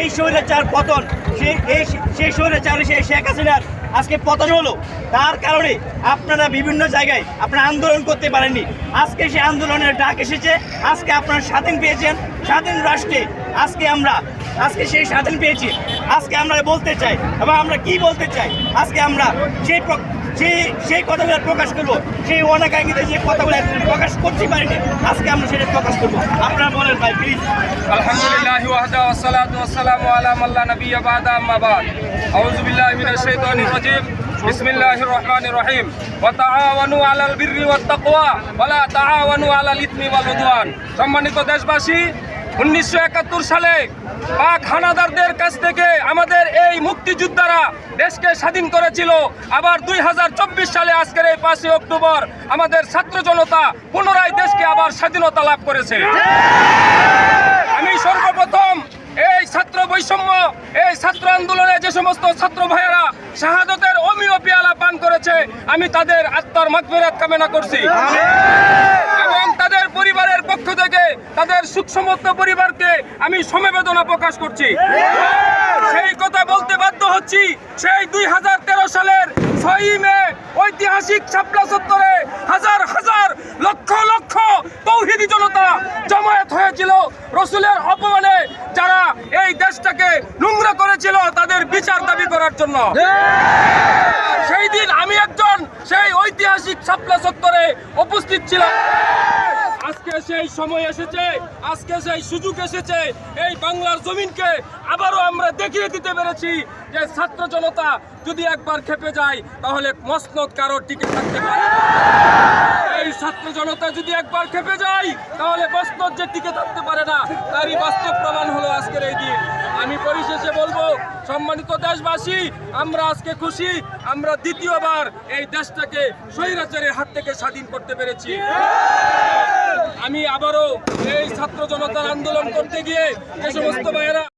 এই স্বৈরাচার পতন সেই এই সেই স্বৈরাচার সেই শেখ হাসিনার আজকে পতন হলো। তার কারণে আপনারা বিভিন্ন জায়গায় আপনারা আন্দোলন করতে পারেননি। আজকে সেই আন্দোলনের ডাক এসেছে, আজকে আপনারা স্বাধীন পেয়েছেন, স্বাধীন রাষ্ট্রে আজকে আমরা আজকে সেই স্বাধীন পেয়েছি। আজকে আমরা বলতে চাই এবং আমরা কি বলতে চাই? আজকে আমরা সেই প্র- সেই কথাগুলো প্রকাশ করব, সেই অনাকাঙ্ক্ষিত যে কথাগুলো প্রকাশ করতে পারিনি, আজকে আমরা সেটা প্রকাশ করব। আপনারা বলেন ভাই প্লিজ আলা লা নাবিয়্যা বা'দা আম্মা বা'দ। আউযু বিল্লাহি মিনাশ শাইতানির রাজীম। বিসমিল্লাহির রহমানির রহিম। ওয়া তাআওয়ানু আলাল বিররি ওয়াত তাকওয়া। ওয়া লা তাআওয়ানু আলাল ইসমি ওয়াল উদওয়ান। সম্মানিত দেশবাসী, উনিশশো একাত্তর সালে পাক হানাদারদের কাছ থেকে আমাদের এই মুক্তিযোদ্ধারা দেশকে স্বাধীন করেছিল। আবার দুই সালে আজকের এই পাঁচই অক্টোবর আমাদের ছাত্র জনতা পুনরায় দেশকে আবার স্বাধীনতা লাভ করেছে। আমি সর্বপ্রথম এই ছাত্র বৈষম্য, এই ছাত্র আন্দোলনে যে সমস্ত ছাত্র ভাইয়েরা শাহাদতের অমীয় পেয়ালা পান করেছে, আমি তাদের আত্মার মাগফিরাত কামনা করছি। এবং তাদের পরিবারের পক্ষ থেকে তাদের সুখসমস্ত পরিবারকে আমি সমবেদনা প্রকাশ করছি। সেই কথা বলতে বাধ্য হচ্ছি, সেই দুই হাজার তেরো সালের ছয়ই মে ঐতিহাসিক শাপলা চত্বরে হাজার হাজার লক্ষ লক্ষ তৌহিদি জনতা জমায়েত হয়েছিল। রসুলের অপমানে যারা এই দেশটাকে নোংরা করেছিল তাদের বিচার দাবি করার জন্য। সেই দিন আমি একজন সেই ঐতিহাসিক শাপলা চত্বরে উপস্থিত ছিলাম। আজকে সেই সময় এসেছে, আজকে সেই সুযোগ এসেছে, এই বাংলার জমিনকে আবারও আমরা দেখিয়ে দিতে পেরেছি যে ছাত্র জনতা যদি একবার খেপে যায়, তাহলে মসনদ কারও টিকে থাকতে পারে এই ছাত্র জনতা যদি একবার খেপে যায়, তাহলে মসনদ যে টিকে থাকতে পারে না, তারই বাস্তব প্রমাণ হলো আজকের এই দিন। আমি পরিশেষে বলব, সম্মানিত দেশবাসী, আমরা আজকে খুশি, আমরা দ্বিতীয়বার এই দেশটাকে স্বৈরাচারের হাত থেকে স্বাধীন করতে পেরেছি। আমি আবারও এই ছাত্র জনতার আন্দোলন করতে গিয়ে যে সমস্ত ভাইয়েরা